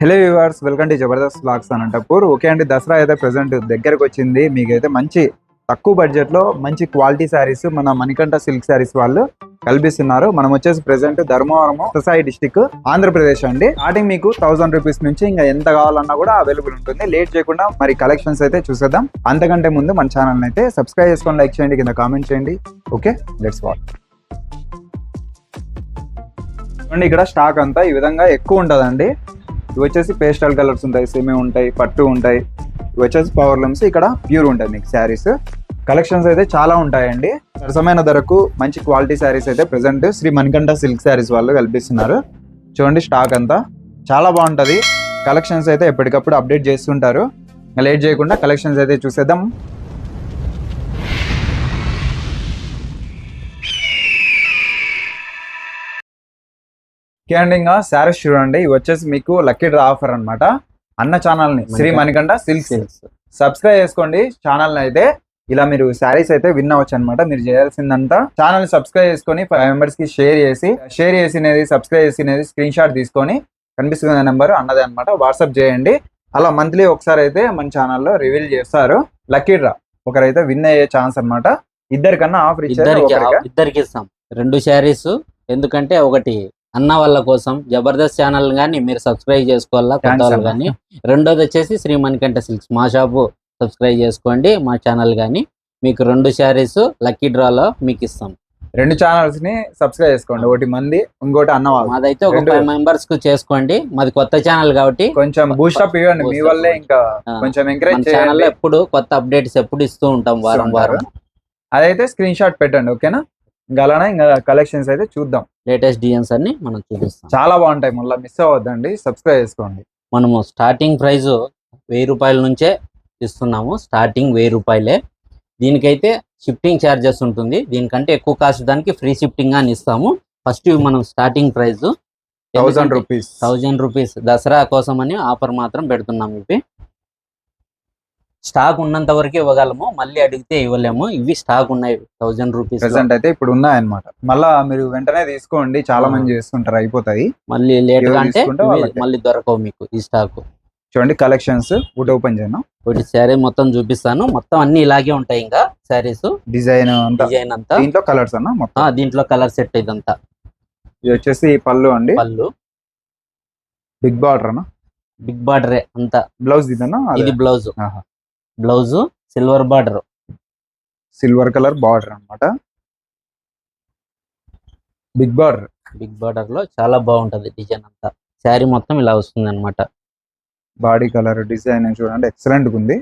Hello viewers welcome to Jabardasth blogs Anantapur okay అండి దసరా అయితే present దగ్గరకు వచ్చింది. మీకైతే మంచి తక్కువ బడ్జెట్లో మంచి క్వాలిటీ శారీస్ మన మణికంఠ సిల్క్ శారీస్ వాళ్ళు కల్పిస్తున్నారు. మనం వచ్చేసి present Dharmavaram society district Andhra Pradesh అండి. స్టార్టింగ్ మీకు థౌసండ్ రూపీస్ నుంచి ఇంకా ఎంత కావాలన్నా కూడా అవైలబుల్ ఉంటుంది. లేట్ చేయకుండా మరి కలెక్షన్స్ అయితే చూసేద్దాం. అంతకంటే ముందు మన ఛానల్ అయితే సబ్స్క్రైబ్ చేసుకొని లైక్ చేయండి కింద కామెంట్ చేయండి. ఓకే లెట్స్ వాల్ ఇక్కడ స్టాక్ అంతా ఈ విధంగా ఎక్కువ ఉంటుందండి. ఇవి వచ్చేసి పేస్టల్ కలర్స్ ఉంటాయి సెమీ ఉంటాయి పట్టు ఉంటాయి. ఇవి వచ్చేసి పవర్ లూమ్స్ ఇక్కడ ప్యూర్ ఉంటాయి మీకు శారీస్ కలెక్షన్స్ అయితే చాలా ఉంటాయండి. సరసమైన ధరకు మంచి క్వాలిటీ శారీస్ అయితే present Shri Manikanta silk sarees వాళ్ళు కల్పిస్తున్నారు. చూడండి స్టాక్ అంతా. చాలా బాగుంటది. కలెక్షన్స్ అయితే ఎప్పటికప్పుడు అప్డేట్ చేస్తుంటారు. లేట్ చేయకుండా కలెక్షన్స్ అయితే చూసేద్దాం. ఇంకా శారీస్ చూడండి ఇవి వచ్చేసి మీకు లక్కీ డ్రా ఆఫర్ అన్నమాట. అన్న ఛానల్ని శ్రీ మణికంఠ సిల్క్ సబ్స్క్రైబ్ చేసుకోండి ఛానల్ అయితే. ఇలా మీరు శారీస్ అయితే విన్ అవ్వచ్చు అనమాట మీరు చేయాల్సిందంతా. ఛానల్ సబ్స్క్రైబ్ చేసుకొని ఫైవ్ మెంబర్స్కి షేర్ చేసి షేర్ చేసినది సబ్స్క్రైబ్ చేసినది స్క్రీన్ షాట్ తీసుకొని కనిపిస్తున్న నెంబర్ అన్నది అనమాట వాట్సాప్ చేయండి. అలా మంత్లీ ఒకసారి అయితే మన ఛానల్లో రివీల్ చేస్తారు. లక్కీ డ్రా ఒకరైతే విన్ అయ్యే ఛాన్స్ అన్నమాట. ఇద్దరికన్నా ఆఫర్. ఇద్దరికి ఇస్తాం. రెండు శారీస్ ఎందుకంటే ఒకటి అన్న వాళ్ళ కోసం జబర్దస్త్ ఛానల్ గానీ మీరు సబ్స్క్రైబ్ చేసుకోవాలా? కొత్త వాళ్ళు. కానీ రెండోది వచ్చేసి శ్రీ మణికంఠ సిల్క్స్. మా షాపు సబ్స్క్రైబ్ చేసుకోండి మా ఛానల్ గానీ. మీకు రెండు శారీస్ లక్కీ డ్రాలో మీకు ఇస్తాం. రెండు ఛానల్స్ని సబ్స్క్రైబ్ చేసుకోండి. ఒకటి మంది ఇంకోటి అన్న వాళ్ళు. మాదైతే ఒక ఫైవ్ మెంబర్స్కు చేసుకోండి. మాది కొత్త ఛానల్ కాబట్టి. కొంచెం బూస్టప్ ఇవ్వండి. మీ వల్లే ఇంకా కొంచెం ఎంకరేజ్ ఛానల్ ఎప్పుడు కొత్త అప్డేట్స్ ఎప్పుడు ఇస్తూ ఉంటాం వారం. వారం. అదైతే స్క్రీన్ షాట్ పెట్టండి ఓకేనా? ఇంకా అలానే ఇంకా కలెక్షన్స్ అయితే చూద్దాం. లేటెస్ట్ డిజైన్స్ అన్ని మనం చూపిస్తాం. చాలా బాగుంటాయి. మళ్ళీ మిస్ అవ్వద్దండి. సబ్స్క్రైబ్ చేసుకోండి. మనము స్టార్టింగ్ ప్రైస్ వెయ్యి రూపాయల నుంచే ఇస్తున్నాము. స్టార్టింగ్ వెయ్యి రూపాయలే. దీనికైతే షిఫ్టింగ్ ఛార్జెస్ ఉంటుంది. దీనికంటే ఎక్కువ కాస్ట్ దానికి ఫ్రీ షిఫ్టింగ్ అని ఇస్తాము. ఫస్ట్ మనం starting price thousand rupees thousand rupees Dasara కోసం అని ఆఫర్ మాత్రం పెడుతున్నాం ఇవి. స్టాక్ ఉన్నంత వరకు ఇవ్వగలము మళ్ళీ అడిగితే ఇవ్వలేము. ఇవి స్టాక్ ఉన్నాయి థౌజండ్ రూపీస్ ప్రెసెంట్ అయితే ఇప్పుడు ఉన్నాయన్నమాట. మళ్ళా మీరు వెంటనే తీసుకోండి చాలా. మంది చేస్తుంటారు అయిపోతాయి. మళ్ళీ లేట్ అంటే. మళ్ళీ దొరకవు మీకు ఈ స్టాక్. చూడండి కలెక్షన్స్ ఒకటి ఓపెన్ చేయను ఒకటి శారీ మొత్తం చూపిస్తాను. మొత్తం అన్ని ఇలాగే ఉంటాయి ఇంకా శారీస్. డిజైన్ అంతా. డిజైన్ అంతా. దీంట్లో కలర్స్ అన్న మొత్తం? దీంట్లో కలర్ సెట్ ఇదంతా. ఇది వచ్చేసి పళ్ళు అండి. పళ్ళు. బిగ్ బార్డర్ అన్న? బిగ్ బార్డర్ అంతా. బ్లౌజ్ ఇదన్నా ఇది blouse. Blouse silver border. Silver colour border అన్నమాట. Big border. బిగ్ బార్డర్లో చాలా బాగుంటది డిజైన్ అంతా. శారీ మొత్తం ఇలా వస్తుంది అనమాట బాడీ కలర్ డిజైన్ చూడండి ఎక్సలెంట్ ఉంది.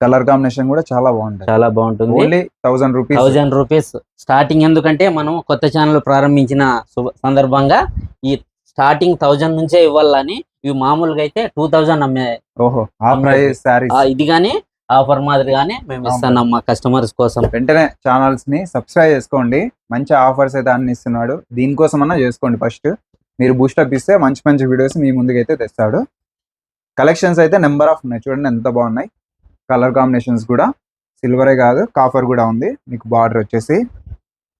కలర్ కాంబినేషన్ కూడా చాలా బాగుంటుంది చాలా బాగుంటుంది. Only thousand rupees thousand rupees starting ఎందుకంటే మనం కొత్త ఛానల్ ప్రారంభించిన సందర్భంగా ఈ స్టార్టింగ్ థౌజండ్ నుంచే ఇవ్వాలని ఇవి మామూలుగా అయితే టూ థౌజండ్ అమ్మే ఓహో ఆ ప్రైస్ శారీస్ ఆ, ఇది కానీ ఆఫర్ మాదిరిగానే మేము ఇస్తున్నాం మా కస్టమర్స్ కోసం. వెంటనే ఛానల్స్ని సబ్స్క్రైబ్ చేసుకోండి. మంచి ఆఫర్స్ అయితే అన్ని ఇస్తున్నాడు. దీనికోసం అన్నా చేసుకోండి ఫస్ట్. మీరు బూస్టప్ ఇస్తే మంచి మంచి వీడియోస్ మీ ముందుకైతే తెస్తాడు. కలెక్షన్స్ అయితే నెంబర్ ఆఫ్ ఉన్నాయి. చూడండి ఎంత బాగున్నాయి. కలర్ కాంబినేషన్స్ కూడా. సిల్వరే కాదు కాఫర్ కూడా ఉంది. మీకు బార్డర్ వచ్చేసి.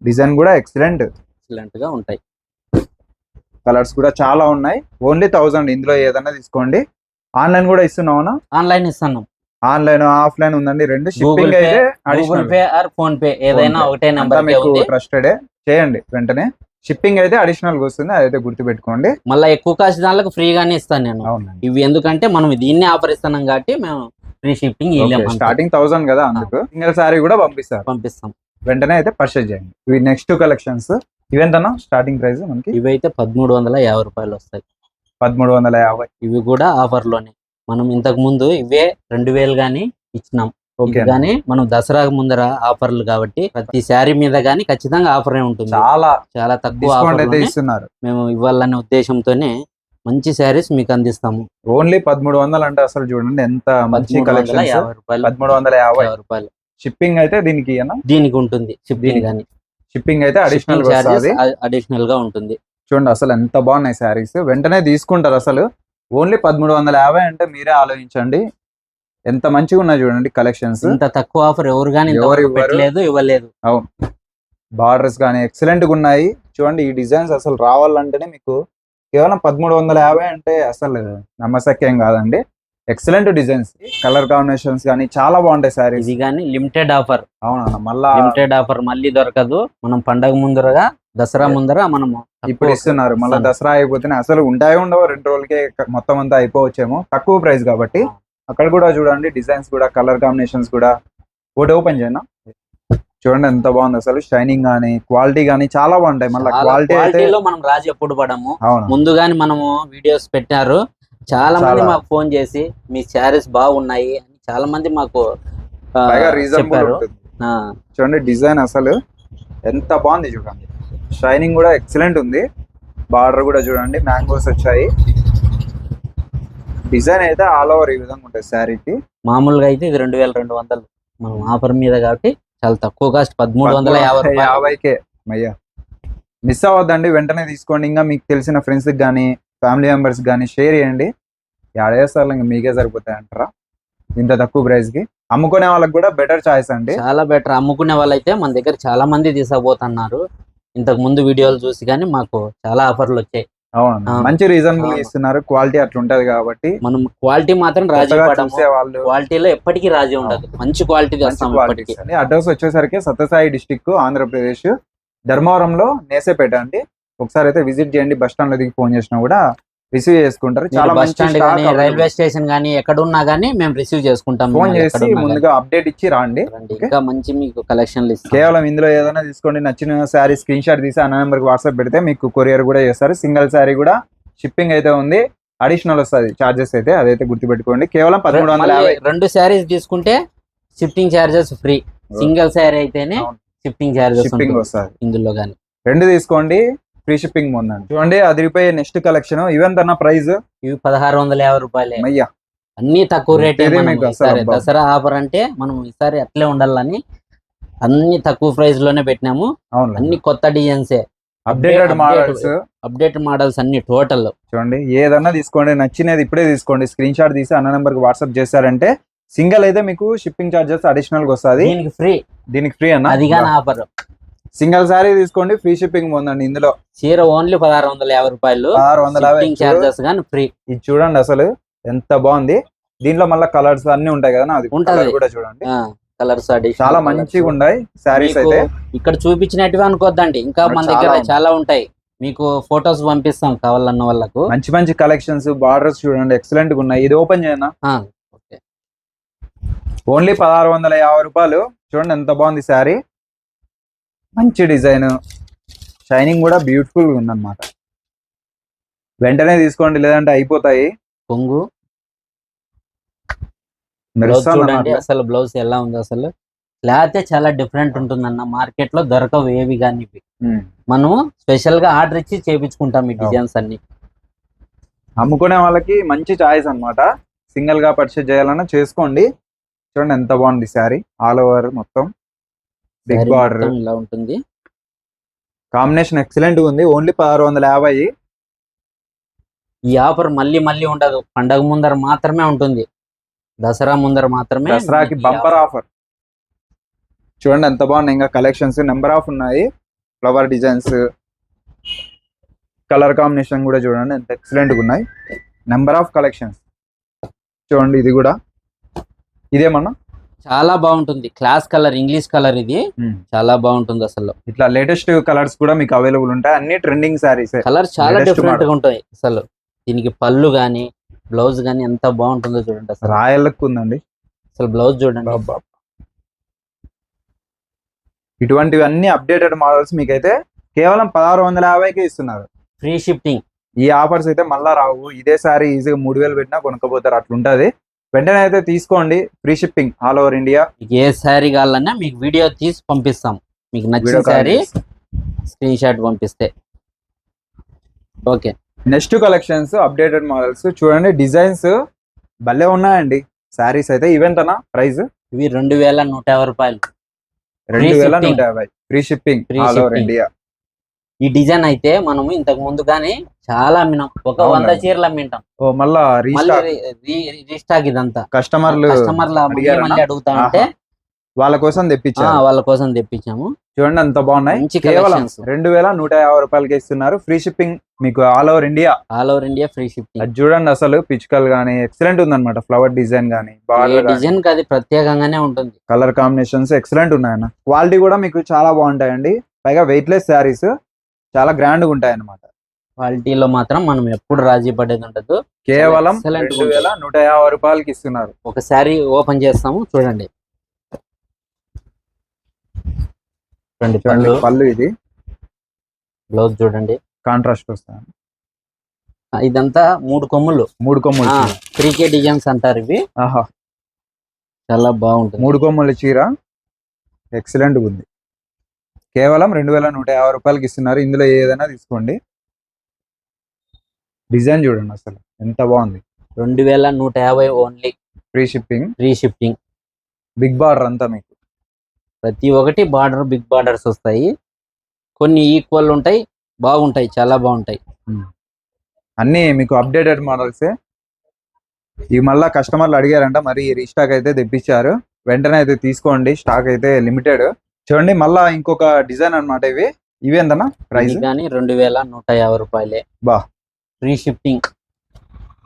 డిజైన్ కూడా ఎక్సలెంట్ ఎక్సలెంట్గా ఉంటాయి. కలర్స్ కూడా చాలా ఉన్నాయి. ఓన్లీ థౌసండ్ ఇందులో ఏదైనా తీసుకోండి. ఆన్లైన్ కూడా ఇస్తున్నావునా ఆన్లైన్ ఇస్తున్నాం ఆన్లైన్ ఆఫ్లైన్ ఉందండి. రెండు షిప్పింగ్ అయితే Google. Pay or PhonePe ఏదైనా. ఒకటే నెంబర్ మీకు ట్రస్టెడ్ చేయండి వెంటనే. షిప్పింగ్ అయితే అడిషనల్గా వస్తుంది. అదైతే గుర్తుపెట్టుకోండి. మళ్ళీ ఎక్కువ కాస్ట్ దానికి ఫ్రీగానే ఇస్తాను నేను. ఇవి ఎందుకంటే మనం దీన్ని ఆఫర్ ఇస్తున్నాం కాబట్టి మేము ఫ్రీ షిప్పింగ్ స్టార్టింగ్ థౌసండ్ కదా అందుకు. సింగిల్ సారీ కూడా పంపిస్తారు. పంపిస్తాం. వెంటనే అయితే పర్చేజ్ చేయండి. ఇవి నెక్స్ట్ కలెక్షన్స్ ఇవెంతనా స్టార్టింగ్ ప్రైస్ మనకి? ఇవి అయితే పదమూడు వందల యాభై రూపాయలు వస్తాయి. పదమూడు వందల యాభై. ఇవి కూడా ఆఫర్లోనే మనం ఇంతకు ముందు ఇవే రెండు వేలు గానీ ఇచ్చినాం. ఓకే గానీ మనం దసరా ముందర ఆఫర్లు కాబట్టి ప్రతి శారీ మీద గానీ ఖచ్చితంగా ఆఫర్ ఉంటుంది. చాలా చాలా తక్కువ ఆఫర్ అయితే ఇస్తున్నారు. మేము ఇవ్వాలనే ఉద్దేశంతోనే మంచి శారీస్ మీకు అందిస్తాము. ఓన్లీ పదమూడు వందలు అంటే అసలు చూడండి ఎంత మంచి రూపాయలు. పదమూడు వందల యాభై. రూపాయలు. షిప్పింగ్ అయితే దీనికి దీనికి ఉంటుంది షిప్పింగ్ కానీ షిప్పింగ్ అయితే అడిషనల్ అడిషనల్గా ఉంటుంది. చూడండి అసలు ఎంత బాగున్నాయి శారీస్. వెంటనే తీసుకుంటారు అసలు. ఓన్లీ పదమూడు వందల యాభై అంటే మీరే ఆలోచించండి. ఎంత మంచిగా ఉన్నాయి చూడండి కలెక్షన్స్ ఇంత తక్కువ ఆఫర్ ఎవరు కానీ. పెట్టలేదు ఇవ్వలేదు. బార్డర్స్ కానీ ఎక్సలెంట్గా ఉన్నాయి. చూడండి ఈ డిజైన్స్ అసలు రావాలంటేనే మీకు కేవలం పదమూడు వందల యాభై అంటే అసలు నమ్మశక్యం కాదండి. ఎక్సలెంట్ డిజైన్స్ కలర్ కాంబినేషన్స్ కానీ చాలా బాగుంటాయి సారీస్ ఇది కానీ లిమిటెడ్ ఆఫర్ అవునా మళ్ళా లిమిటెడ్ ఆఫర్ మళ్ళీ దొరకదు. మనం పండగ ముందరగా దసరా ముందర మనము ఇప్పుడు ఇస్తున్నారు. మళ్ళీ. దసరా అయిపోతేనే అసలు ఉంటాయో ఉండవో రెండు రోజులకే మొత్తం అంతా అయిపోవచ్చేమో. తక్కువ ప్రైస్ కాబట్టి అక్కడ కూడా చూడండి డిజైన్స్ కూడా కలర్ కాంబినేషన్స్ కూడా. ఒకటి ఓపెన్ చేయనా చూడండి ఎంత బాగుంది అసలు. షైనింగ్ గానీ క్వాలిటీ గానీ చాలా బాగుంటాయి. మళ్ళీ క్వాలిటీ మనం రాజు ఎప్పుడు పడము. ముందుగానే మనము వీడియోస్ పెట్టారు. చాలా మంది. మాకు ఫోన్ చేసి మీ శారీస్ బాగున్నాయి అని చాలా మంది మాకు చెప్పారు. చూడండి డిజైన్ అసలు ఎంత బాగుంది చూడండి. షైనింగ్ కూడా ఎక్సలెంట్ ఉంది. బార్డర్ కూడా చూడండి మ్యాంగోస్ వచ్చాయి. డిజైన్ అయితే ఆల్ ఓవర్ ఈ విధంగా ఉంటుంది శారీకి. మామూలుగా అయితే ఇది రెండు వేల రెండు వందలు. మనం ఆఫర్ మీద కాబట్టి చాలా తక్కువ కాస్ట్ పదమూడు వందల యాభై యాభైకే. మయ్యా మిస్ అవ్వద్దండి వెంటనే తీసుకోండి. ఇంకా మీకు తెలిసిన ఫ్రెండ్స్కి కానీ ఫ్యామిలీ మెంబర్స్ కానీ షేర్ చేయండి. ఏడేసార్లు ఇంకా మీకే సరిపోతాయి అంటారా? ఇంత తక్కువ ప్రైస్కి. అమ్ముకునే వాళ్ళకి కూడా బెటర్ చాయిస్ అండి. చాలా బెటర్ అమ్ముకునే వాళ్ళైతే మన దగ్గర చాలా మంది తీసుకుపోతున్నారు. ఇంతకు ముందు వీడియోలు చూసి కానీ మాకు చాలా ఆఫర్లు వచ్చాయి. అవును. మంచి రీజనబుల్ అవును. ఇస్తున్నారు. క్వాలిటీ అట్లా ఉంటది కాబట్టి. మనం క్వాలిటీ మాత్రం రాజీ చూసే వాళ్ళు. క్వాలిటీలో ఎప్పటికీ రాజీ ఉండదు. మంచి క్వాలిటీ అడ్రస్ వచ్చేసరికి సత్యసాయి డిస్టిక్ ఆంధ్రప్రదేశ్ ధర్మవరంలో నేసేపేట అండి. ఒకసారి అయితే విజిట్ చేయండి బస్ స్టాండ్లో దిగి ఫోన్ చేసినా కూడా రిసీవ్ చేసుకుంటారు. చాలా బస్ స్టాండ్ కానీ. రైల్వే స్టేషన్ కానీ ఎక్కడ ఉన్నా కానీ మేము రిసీవ్ చేసుకుంటాం ఫోన్ చేసి ఎక్కడున్నా ముందుగా అప్డేట్ ఇచ్చి రాండి. ఇంకా మంచి మీకు కలెక్షన్లు కేవలం ఇందులో ఏదైనా తీసుకోండి నచ్చిన శారీ స్క్రీన్ షాట్ తీసి ఆ నెంబర్కి వాట్సాప్ పెడితే మీకు కొరియర్ కూడా చేస్తారు. సింగిల్ శారీ కూడా షిప్పింగ్ అయితే ఉంది. అడిషనల్ వస్తుంది చార్జెస్ అయితే అదైతే గుర్తుపెట్టుకోండి. కేవలం పదమూడు వందల యాభై రెండు శారీస్ తీసుకుంటే shifting charges free single sari అయితేనే. షిఫ్టింగ్ చార్జెస్ షిప్పింగ్ వస్తుంది. ఇందులో కానీ రెండు తీసుకోండి. ఫ్రీ షిప్పింగ్ ఉందండి చూడండి అదిరిపోయే నెక్స్ట్ కలెక్షన్ అన్న ప్రైస్ ఇవి పదహారు వందల యాభై రూపాయలే. మయ్యా అన్ని తక్కువ రేటే మీకు. దసరా ఆఫర్ అంటే మనం ఈసారి అట్లే ఉండాలని అన్ని తక్కువ ప్రైస్లోనే పెట్టినాము. అవును అన్ని కొత్త డిజైన్సే అప్డేటెడ్ మోడల్స్ అప్డేట్ మోడల్స్ అన్ని టోటల్ చూడండి ఏదన్నా తీసుకోండి నచ్చినది ఇప్పుడే తీసుకోండి. స్క్రీన్ షాట్ తీసి అన్న నెంబర్కి వాట్సాప్ చేశారంటే సింగిల్ అయితే మీకు షిప్పింగ్ చార్జెస్ అడిషనల్గా వస్తుంది. దీనికి ఫ్రీ దీనికి ఫ్రీ అన్న? అది కానీ ఆఫర్. సింగిల్ సారీ తీసుకోండి ఫ్రీ షిప్పింగ్ ఉందండి ఇందులో. చీర ఓన్లీ పదహారు వందల యాభై రూపాయలు. ఆరు వందల యాభై చార్జెస్ కానీ ఫ్రీ. ఇది చూడండి అసలు ఎంత బాగుంది. దీంట్లో మళ్ళీ కలర్స్ అన్ని ఉంటాయి కదా అది కూడా చూడండి. కలర్స్ చాలా మంచిగా ఉన్నాయి శారీస్ అయితే. ఇక్కడ చూపించినట్టుగా అనుకోద్దండి. ఇంకా మన దగ్గర. చాలా ఉంటాయి. మీకు ఫొటోస్ పంపిస్తాం కావాలన్న వాళ్ళకు. మంచి మంచి కలెక్షన్స్ బార్డర్స్ చూడండి. ఎక్సలెంట్గా ఉన్నాయి. ఇది ఓపెన్ చేయనా ఓన్లీ పదహారు వందల యాభై రూపాయలు. చూడండి ఎంత బాగుంది శారీ. మంచి డిజైన్. షైనింగ్ కూడా బ్యూటిఫుల్గా ఉందన్నమాట. వెంటనే తీసుకోండి లేదంటే అయిపోతాయి. కొంగు. చూడండి. అసలు బ్లౌజ్ ఎలా ఉంది అసలు. క్లాత్ చాలా డిఫరెంట్ ఉంటుందన్న మార్కెట్లో దొరకవు ఏవి కానీ. మనం స్పెషల్గా ఆర్డర్ ఇచ్చి చేపించుకుంటాం ఈ డిజైన్స్ అన్ని. అమ్ముకునే వాళ్ళకి మంచి చాయిస్ అన్నమాట. సింగిల్గా పర్చేజ్ చేయాలన్నా చేసుకోండి. చూడండి ఎంత బాగుంది శారీ. ఆల్ ఓవర్ మొత్తం. బిగ్ బార్డర్ ఇలా ఉంటుంది. కాంబినేషన్ ఎక్సలెంట్ ఉంది. ఓన్లీ పదహారు వందల యాభై. ఈ ఆఫర్ మళ్ళీ మళ్ళీ ఉండదు. పండగ ముందర మాత్రమే ఉంటుంది. దసరా ముందర మాత్రమే దసరాకి బంపర్ ఆఫర్. చూడండి ఎంత బాగున్నాయి. ఇంకా కలెక్షన్స్ నెంబర్ ఆఫ్ ఉన్నాయి. ఫ్లవర్ డిజైన్స్ కలర్ కాంబినేషన్ కూడా చూడండి. ఎంత ఎక్సలెంట్గా ఉన్నాయి. నెంబర్ ఆఫ్ కలెక్షన్స్ చూడండి ఇది కూడా. ఇదేమన్నా? చాలా బాగుంటుంది. క్లాస్ కలర్ ఇంగ్లీష్ కలర్ ఇది. చాలా బాగుంటుంది అసలు. ఇట్లా లేటెస్ట్ కలర్స్ కూడా మీకు అవైలబుల్ ఉంటాయి. అన్ని ట్రెండింగ్ శారీస్ కలర్ చాలా డిఫరెంట్. గా ఉంటాయి అసలు. దీనికి పళ్ళు గాని బ్లౌజ్ గాని ఎంత బాగుంటుందో చూడండి అసలు. రాయలకు ఉందండి అసలు బ్లౌజ్ చూడండి. ఇటువంటివి అన్ని అప్డేటెడ్ మోడల్స్ మీకైతే కేవలం పదహారు వందల యాభైకి ఇస్తున్నారు. ఫ్రీ షిఫ్టింగ్ ఈ ఆఫర్స్ అయితే మళ్ళా రావు. ఇదే సారి ఈజీగా మూడు వేలు పెట్టినా కొనుక్కపోతారు. అట్లుంటది. వెంటనే అయితే తీసుకోండి. Free shipping all over India. మీకు ఏ శారీ కావాలన్నా మీకు వీడియో తీసి పంపిస్తాం. మీకు నచ్చిన శారీ స్క్రీన్ షాట్ పంపిస్తే. Okay. Next collections updated models చూడండి. డిజైన్స్ భలే ఉన్నాయండి. శారీస్ అయితే అన్న ప్రైస్? ఇవి రెండు వేల నూట యాభై రూపాయలు. రెండు వేల. నూట యాభై. Free shipping all over. India ఈ డిజైన్ అయితే మనము ఇంతకు ముందు కానీ చాలా అమ్మినాం. ఒక వంద. చీరలు అమ్మింటాం. ఓ మళ్ళా రీస్టాక్? ఇదంతా. కస్టమర్లు కస్టమర్ల మళ్ళీ అడుగుతా ఉంటే వాళ్ళ కోసం ఆ, తెప్పించారు వాళ్ళ కోసం తెప్పించాము. చూడండి అంత బాగున్నాయి. కేవలం. రెండు వేల నూట యాభై రూపాయలకి ఇస్తున్నారు. ఫ్రీ షిప్పింగ్ మీకు all over India all over India free shipping అది చూడండి అసలు పిచ్కల్ గానీ ఎక్సలెంట్ ఉందన్నమాట. ఫ్లవర్ డిజైన్ గానీ డిజైన్ అది ప్రత్యేకంగానే ఉంటుంది. కలర్ కాంబినేషన్స్ ఎక్సలెంట్ ఉన్నాయన్న. క్వాలిటీ కూడా మీకు చాలా బాగుంటాయండి. పైగా వెయిట్లెస్ శారీస్ చాలా గ్రాండ్గా ఉంటాయి అన్నమాట క్వాలిటీలో మాత్రం మనం ఎప్పుడు రాజీ పడేది ఉండదు. కేవలం రెండు వేల నూట యాభై రూపాయలకి ఇస్తున్నారు. ఒక శారీ ఓపెన్ చేస్తాము చూడండి. చూడండి పళ్ళు. పళ్ళు ఇది. బ్లౌజ్ చూడండి. కాంట్రాస్ట్ వస్తాయి ఆ, ఇదంతా మూడు కొమ్ములు. మూడు కొమ్ములు. త్రీ కే డిజైన్స్ అంటారు ఇవి. ఆహా. చాలా బాగుంటుంది. మూడు కొమ్ముల చీర. ఎక్సలెంట్ ఉంది. కేవలం రెండు వేల నూట యాభై రూపాయలకి ఇస్తున్నారు. ఇందులో ఏదైనా తీసుకోండి. డిజైన్ చూడండి అసలు ఎంత బాగుంది. రెండు వేల నూట యాభై only free shipping free shipping big border అంతా మీకు. ప్రతి ఒక్కటి బార్డర్ బిగ్ బార్డర్స్ వస్తాయి. కొన్ని ఈక్వల్ ఉంటాయి బాగుంటాయి చాలా బాగుంటాయి. అన్ని మీకు అప్డేటెడ్ మోడల్సే ఇవి మళ్ళా కస్టమర్లు అడిగారంట మరి రీస్టాక్ అయితే తెప్పించారు. వెంటనే అయితే తీసుకోండి స్టాక్ అయితే లిమిటెడ్ చూడండి మళ్ళా ఇంకొక డిజైన్ అన్నమాట ఇవి. ఇవి ఎంతనా? ప్రైస్ కానీ రెండు వేల నూట యాభై రూపాయలే. బా. Free shipping.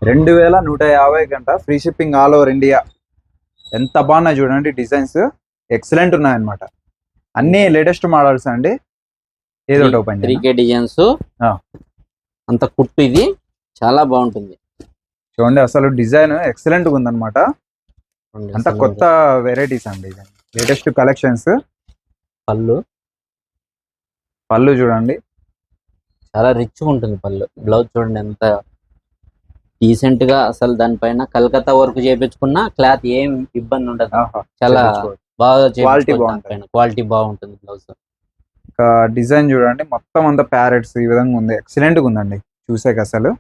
రెండు వేల నూట యాభై గంట free shipping all over India. ఎంత బాగున్నాయి చూడండి డిజైన్స్. ఎక్సలెంట్ ఉన్నాయన్నమాట. అన్ని లేటెస్ట్ మోడల్స్ అండి. ఏదో ఒకటి ఓపెన్ త్రీ కే డిజైన్స్. ఆ. అంత కుట్టు ఇది. చాలా బాగుంటుంది. చూడండి అసలు డిజైన్ ఎక్సలెంట్ ఉందన్నమాట. అంత కొత్త వెరైటీస్ అండి లేటెస్ట్ కలెక్షన్స్ పళ్ళు. పళ్ళు చూడండి. చాలా రిచ్ ఉంటుంది పళ్ళు. బ్లౌజ్ చూడండి ఎంత డీసెంట్గా అసలు దానిపైన కలకత్తా వర్క్ చేయించుకున్నా క్లాత్ ఏం ఇబ్బంది ఉండదు. చాలా. బాగా బాగుంటుంది. క్వాలిటీ బాగుంటుంది బ్లౌజ్ ఇంకా డిజైన్ చూడండి మొత్తం అంతా ప్యారెట్స్ ఈ విధంగా ఉంది. ఎక్సలెంట్గా ఉందండి చూసాక అసలు.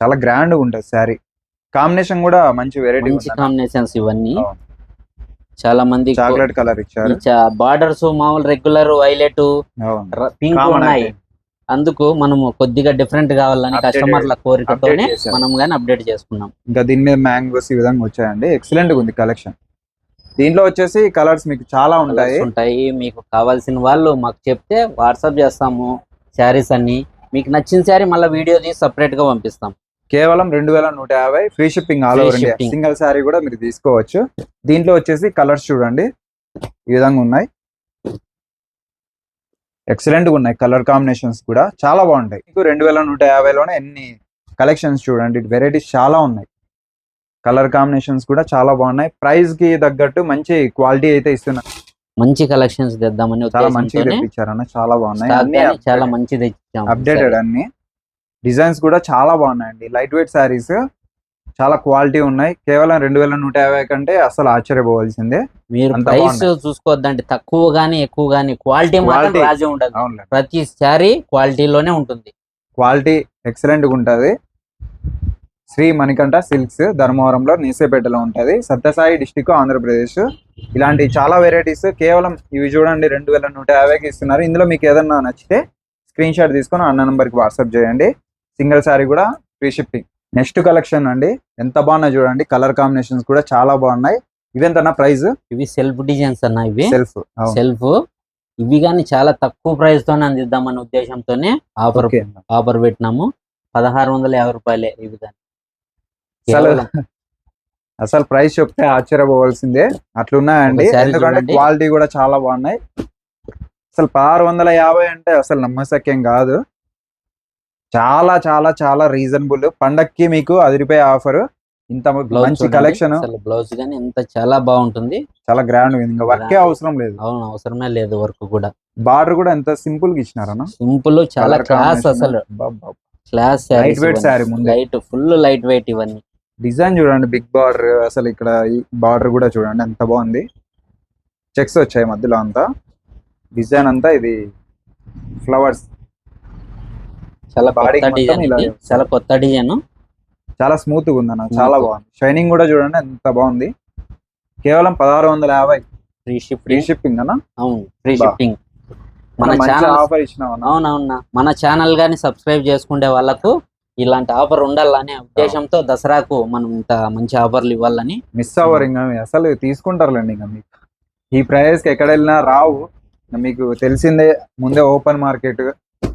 చాలా గ్రాండ్గా ఉంటుంది శారీ కాంబినేషన్ కూడా మంచి వెరైటీ మంచి కాంబినేషన్స్ ఇవన్నీ. చాలా మంది చాక్లెట్ కలర్ ఇచ్చారు. బార్డర్స్ మామూలు రెగ్యులర్ వైలెట్ పింక్ ఉన్నాయి. అందుకు మనము కొద్దిగా డిఫరెంట్ కావాలని కస్టమర్ల కోరికతోనే. మనం గానీ అప్డేట్ చేసుకున్నాం. ఇంకా దీని మీద మ్యాంగోస్ ఈ విధంగా వచ్చాయండి. ఎక్సలెంట్గా ఉంది కలెక్షన్ దీంట్లో వచ్చేసి కలర్స్ మీకు చాలా ఉంటాయి. ఉంటాయి. మీకు కావాల్సిన వాళ్ళు మాకు చెప్తే వాట్సాప్ చేస్తాము శారీస్ అన్ని. మీకు నచ్చిన శారీ మళ్ళీ వీడియో తీసి సపరేట్గా పంపిస్తాం. కేవలం రెండు వేల నూట యాభై free shipping all over India. Single sari కూడా మీరు తీసుకోవచ్చు. దీంట్లో వచ్చేసి కలర్స్ చూడండి. ఈ విధంగా ఉన్నాయి. ఎక్సలెంట్గా ఉన్నాయి. కలర్ కాంబినేషన్స్ కూడా చాలా బాగుంటాయి. మీకు రెండు వేల నూట యాభైలోనే ఎన్ని కలెక్షన్స్ చూడండి. వెరైటీస్ చాలా ఉన్నాయి. కలర్ కాంబినేషన్స్ కూడా చాలా బాగున్నాయి. ప్రైస్కి తగ్గట్టు మంచి క్వాలిటీ అయితే ఇస్తున్నారు మంచి కలెక్షన్స్ తెద్దామని చాలా మంచిగా తెప్పించారన్న చాలా బాగున్నాయి. అన్ని చాలా మంచిది అప్డేటెడ్ అన్ని. డిజైన్స్ కూడా చాలా బాగున్నాయండి. లైట్ వెయిట్ శారీస్ చాలా క్వాలిటీ ఉన్నాయి. కేవలం రెండు వేల నూట యాభై కంటే అసలు ఆశ్చర్యపోవాల్సిందే. మీరు ప్రైస్. చూసుకోవద్దంటే తక్కువ గానీ ఎక్కువ గానీ క్వాలిటీ మాత్రం. రాజీ ఉండదు. ప్రతి శారీ క్వాలిటీలోనే ఉంటుంది. క్వాలిటీ ఎక్సలెంట్గా ఉంటది. శ్రీ మణికంఠ సిల్క్స్ ధర్మవరంలో నీసేపేటలో ఉంటది. సత్యసాయి డిస్టిక్ ఆంధ్రప్రదేశ్. ఇలాంటి చాలా వెరైటీస్ కేవలం ఇవి చూడండి రెండు వేల నూట యాభైకి ఇస్తున్నారు. ఇందులో మీకు ఏదన్నా నచ్చితే స్క్రీన్ షాట్ తీసుకొని అన్న నంబర్కి వాట్సాప్ చేయండి. సింగిల్ సారీ కూడా ఫ్రీ షిప్పింగ్. నెక్స్ట్ కలెక్షన్ అండి. ఎంత బాగున్నాయి చూడండి. కలర్ కాంబినేషన్స్ కూడా చాలా బాగున్నాయి. ఇవెంతన్నా ప్రైస్? ఇవి సెల్ఫ్ డిజైన్స్ అన్న ఇవి. సెల్ఫ్. సెల్ఫ్. ఇవి కానీ చాలా తక్కువ ప్రైస్ తోనే అందిద్దామనే ఉద్దేశంతోనే ఆఫర్ ఆఫర్ పెట్టినాము. పదహారు వందల యాభై రూపాయలే ఇవి అసలు అసలు ప్రైస్ చెప్తే ఆశ్చర్యపోవాల్సిందే. అట్లున్నాయండి. ఎందుకంటే. క్వాలిటీ కూడా చాలా బాగున్నాయి. అసలు పదహారు వందల యాభై అంటే అసలు నమ్మశక్యం కాదు. చాలా చాలా చాలా రీజనబుల్ పండక్కి మీకు అదిరిపోయే ఆఫర్ ఇంత మంచి. కలెక్షన్ అసలు బ్లౌజ్ కానీ ఎంత చాలా బాగుంటుంది. చాలా గ్రాండ్ ఇంకా వర్కే. అవసరం లేదు. అవును అవసరమే లేదు వర్క్ కూడా. బార్డర్ కూడా ఎంత సింపుల్గా ఇచ్చినారన్న సింపుల్ చాలా క్లాస్ అసలు. క్లాస్ weight saree ముందే. లైట్ ఫుల్ లైట్ వెయిట్ ఇవన్నీ. డిజైన్ చూడండి బిగ్ బార్డర్ అసలు ఇక్కడ ఈ బార్డర్ కూడా చూడండి ఎంత బాగుంది. చెక్స్ వచ్చాయి మధ్యలో అంతా. డిజైన్ అంతా ఇది ఫ్లవర్స్ చాలా కొత్త డిజైన్ ఇది. చాలా కొత్త డిజైన్. చాలా స్మూత్గా ఉంది చాలా. బాగుంది. షైనింగ్ కూడా చూడండి ఎంత బాగుంది. కేవలం పదహారు వందల యాభై. ఫ్రీ ఫ్రీ షిప్పింగ్ అన్న? అవును ఫ్రీ. షిప్పింగ్ మన ఛానల్ ఆఫర్ ఇచ్చినావు అన్న? అవునవునా. మన ఛానల్ గాని సబ్స్క్రైబ్ చేసుకునే వాళ్ళకు ఇలాంటి ఆఫర్ ఉండాలనే ఉద్దేశంతో దసరాకు మనం ఇంత మంచి ఆఫర్లు ఇవ్వాలని మిస్ అవ్వరు ఇంకా అసలు తీసుకుంటారులేండి ఇంకా మీకు. ఈ ప్రైస్కి ఎక్కడ వెళ్ళినా రావు. మీకు తెలిసిందే ముందే ఓపెన్ మార్కెట్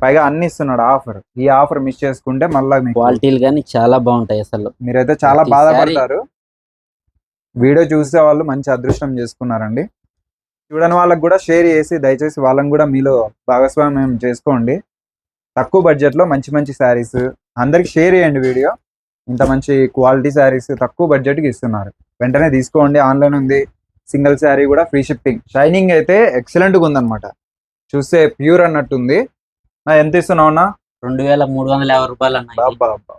పైగా అన్ని ఇస్తున్నాడు ఆఫర్. ఈ ఆఫర్ మిస్ చేసుకుంటే మళ్ళీ క్వాలిటీలు కానీ చాలా బాగుంటాయి అసలు. మీరైతే చాలా బాధపడతారు. వీడియో చూసే వాళ్ళు మంచి అదృష్టం చేసుకున్నారండి. చూడని వాళ్ళకి కూడా షేర్ చేసి దయచేసి వాళ్ళని కూడా మీలో భాగస్వామ్యం చేసుకోండి. తక్కువ బడ్జెట్లో మంచి మంచి శారీస్ అందరికి షేర్ చేయండి వీడియో. ఇంత మంచి క్వాలిటీ శారీస్ తక్కువ బడ్జెట్కి ఇస్తున్నారు. వెంటనే తీసుకోండి. ఆన్లైన్ ఉంది. సింగిల్ శారీ కూడా ఫ్రీ షిప్పింగ్. షైనింగ్ అయితే ఎక్సలెంట్గా ఉందన్నమాట. చూస్తే ప్యూర్ అన్నట్టుంది. నా ఎంత ఇస్తున్నావు అన్నా? రెండు వేల మూడు వందల యాభై రూపాయలు అన్న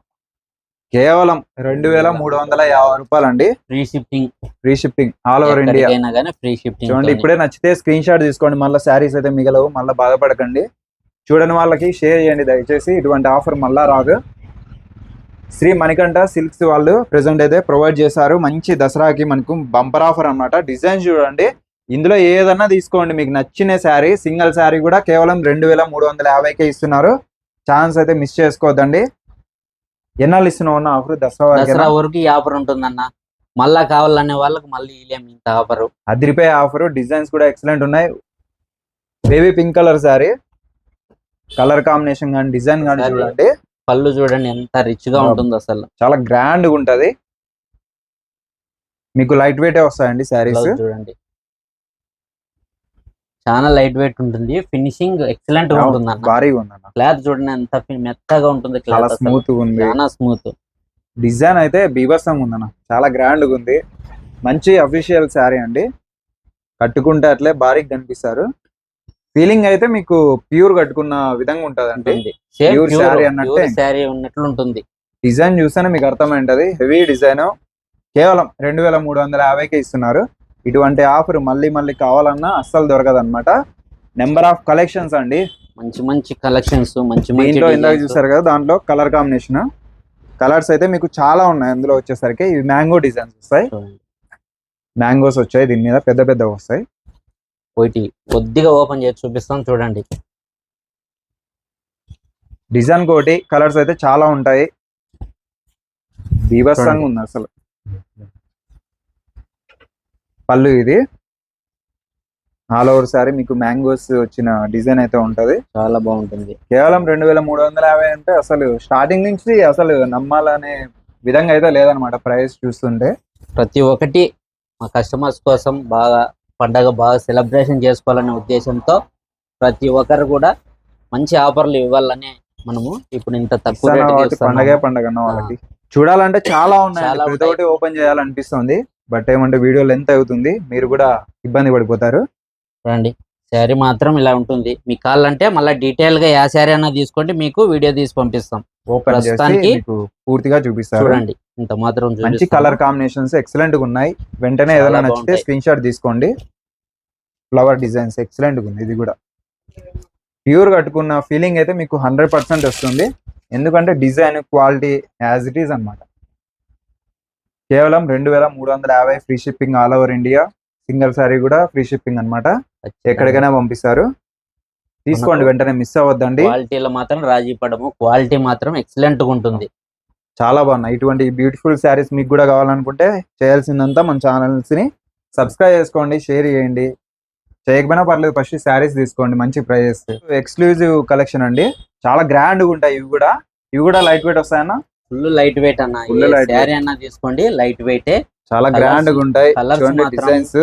కేవలం రెండు వేల మూడు వందల యాభై రూపాయలు అండి free shipping free shipping all over India ఎక్కడికైనా కానీ ఫ్రీ షిప్పింగ్ చూడండి ఇప్పుడే నచ్చితే స్క్రీన్ షాట్ తీసుకోండి. మళ్ళీ శారీస్ అయితే మిగలవు. మళ్ళీ బాధపడకండి. చూడని వాళ్ళకి షేర్ చేయండి. దయచేసి ఇటువంటి ఆఫర్ మళ్ళా రాదు. శ్రీ మణికంఠ సిల్క్స్ వాళ్ళు ప్రెసెంట్ అయితే ప్రొవైడ్ చేశారు. మంచి దసరాకి మనకు బంపర్ ఆఫర్ అన్నమాట. డిజైన్ చూడండి. ఇందులో ఏదన్నా తీసుకోండి. మీకు నచ్చిన శారీ సింగిల్ శారీ కూడా కేవలం రెండు వేల మూడు వందల యాభైకే ఇస్తున్నారు. ఛాన్స్ అయితే మిస్ చేసుకోవద్దండి. ఎన్నాళ్ళు ఇస్తున్నావు అన్న ఆఫర్ దసరా దసరా? వరకు ఈ ఆఫర్ ఉంటుందన్న. మళ్ళా కావాలనే వాళ్ళకి మళ్ళీ ఇలేం ఇంత ఆఫర్ అదిరిపోయే ఆఫర్ డిజైన్స్ కూడా ఎక్సలెంట్ ఉన్నాయి. Baby pink colour sari colour combination కానీ డిజైన్ కానీ. చూడండి. పళ్ళు చూడండి ఎంత రిచ్గా. ఉంటుంది అసలు. చాలా గ్రాండ్గా ఉంటది. మీకు లైట్ వెయిట్ వస్తాయండి శారీస్? చూడండి. చాలా లైట్ వెయిట్ ఉంటుంది. ఫినిషింగ్ ఎక్సలెంట్ ఉంటుంది అన్న భారీగా ఉందన్న. క్లాత్ చూడండి ఎంత మెత్తగా ఉంటుంది చాలా స్మూత్ ఉంది. చాలా స్మూత్ డిజైన్ అయితే బీభత్సంగా ఉందన్న. చాలా గ్రాండ్గా ఉంది. మంచి అఫీషియల్ శారీ అండి. కట్టుకుంటే అట్లే భారీగా కనిపిస్తారు. ఫీలింగ్ అయితే మీకు ప్యూర్ కట్టుకున్న విధంగా ఉంటుంది సేమ్ Pure saree అన్నట్టే. శారీ ఉన్నట్లు ఉంటుంది. డిజైన్ చూస్తేనే మీకు అర్థమైంటది. హెవీ డిజైన్ కేవలం రెండు వేల మూడు వందల యాభైకి ఇస్తున్నారు. ఇటువంటి ఆఫర్ మళ్ళీ మళ్ళీ కావాలన్నా అస్సలు దొరకదు అనమాట నెంబర్ ఆఫ్ కలెక్షన్స్ అండి. మంచి మంచి కలెక్షన్స్ మంచి దీంట్లో ఇందాక. చూసారు కదా దాంట్లో కలర్ కాంబినేషన్ కలర్స్ అయితే మీకు చాలా ఉన్నాయి. అందులో వచ్చేసరికి ఇవి మ్యాంగో డిజైన్స్ వస్తాయి. మ్యాంగోస్ వచ్చాయి దీని మీద పెద్ద పెద్ద వస్తాయి. ఒకటి కొద్దిగా ఓపెన్ చేసి చూపిస్తాను చూడండి. డిజైన్ కోటి కలర్స్ అయితే చాలా ఉంటాయి. బీభత్సంగా ఉంది అసలు. పళ్ళు ఇది. ఆల్ ఓవర్ సారీ మీకు మ్యాంగోస్ వచ్చిన డిజైన్ అయితే ఉంటది. చాలా బాగుంటుంది. కేవలం రెండు వేల మూడు వందల యాభై అంటే అసలు స్టార్టింగ్ నుంచి అసలు నమ్మాలనే విధంగా అయితే లేదనమాట ప్రైస్ చూస్తుంటే. ప్రతి ఒక్కటి మా కస్టమర్స్ కోసం బాగా పండగ బాగా సెలబ్రేషన్ చేసుకోవాలనే ఉద్దేశంతో ప్రతి ఒక్కరు కూడా మంచి ఆఫర్లు ఇవ్వాలని మనము ఇప్పుడు ఇంత తక్కువ. పండగే పండగ వాళ్ళకి. చూడాలంటే చాలా ఉన్నాయి ఓపెన్ చేయాలనిపిస్తుంది. బట్ ఏమంటే వీడియో లెంత్ అవుతుంది మీరు కూడా ఇబ్బంది పడిపోతారు. చూడండి శారీ మాత్రం ఇలా ఉంటుంది. మీకు కావాలంటే మళ్ళీ డీటెయిల్గా ఏ శారీ అన్నా తీసుకోండి మీకు వీడియో తీసి పంపిస్తాం. ప్రస్తుతానికి మీకు పూర్తిగా చూపిస్తారు. చూడండి ఇంత మాత్రం మంచి. కలర్ కాంబినేషన్స్ ఎక్సలెంట్గా ఉన్నాయి. వెంటనే ఏదైనా నచ్చితే. స్క్రీన్ షాట్ తీసుకోండి. ఫ్లవర్ డిజైన్స్ ఎక్సలెంట్గా ఉంది ఇది కూడా. ప్యూర్ కట్టుకున్న ఫీలింగ్ అయితే మీకు హండ్రెడ్ పర్సెంట్ వస్తుంది. ఎందుకంటే design quality as it is అన్నమాట. కేవలం రెండు వేల మూడు వందల యాభై free shipping all over India single sari కూడా ఫ్రీ షిప్పింగ్ అన్నమాట. ఎక్కడికైనా పంపిస్తారు. తీసుకోండి వెంటనే మిస్ అవ్వద్దండి. క్వాలిటీలో మాత్రం రాజీ పడము. క్వాలిటీ మాత్రం ఎక్సలెంట్గా ఉంటుంది. చాలా బాగున్నాయి. ఇటువంటి బ్యూటిఫుల్ శారీస్ మీకు కూడా కావాలనుకుంటే చేయాల్సిందంతా మన ఛానల్స్ని సబ్స్క్రైబ్ చేసుకోండి షేర్ చేయండి. చేయకపోయినా పర్లేదు ఫస్ట్ శారీస్ తీసుకోండి మంచి ప్రైజెస్ ఎక్స్క్లూజివ్ కలెక్షన్ అండి. చాలా గ్రాండ్గా ఉంటాయి ఇవి కూడా. ఇవి కూడా లైట్ వెయిట్ వస్తాయన్నా? ఫుల్ లైట్ వెయిట్ అన్న శారీ అన్న తీసుకోండి లైట్ వెయిట్ చాలా గ్రాండ్గా ఉంటాయి డిజైన్స్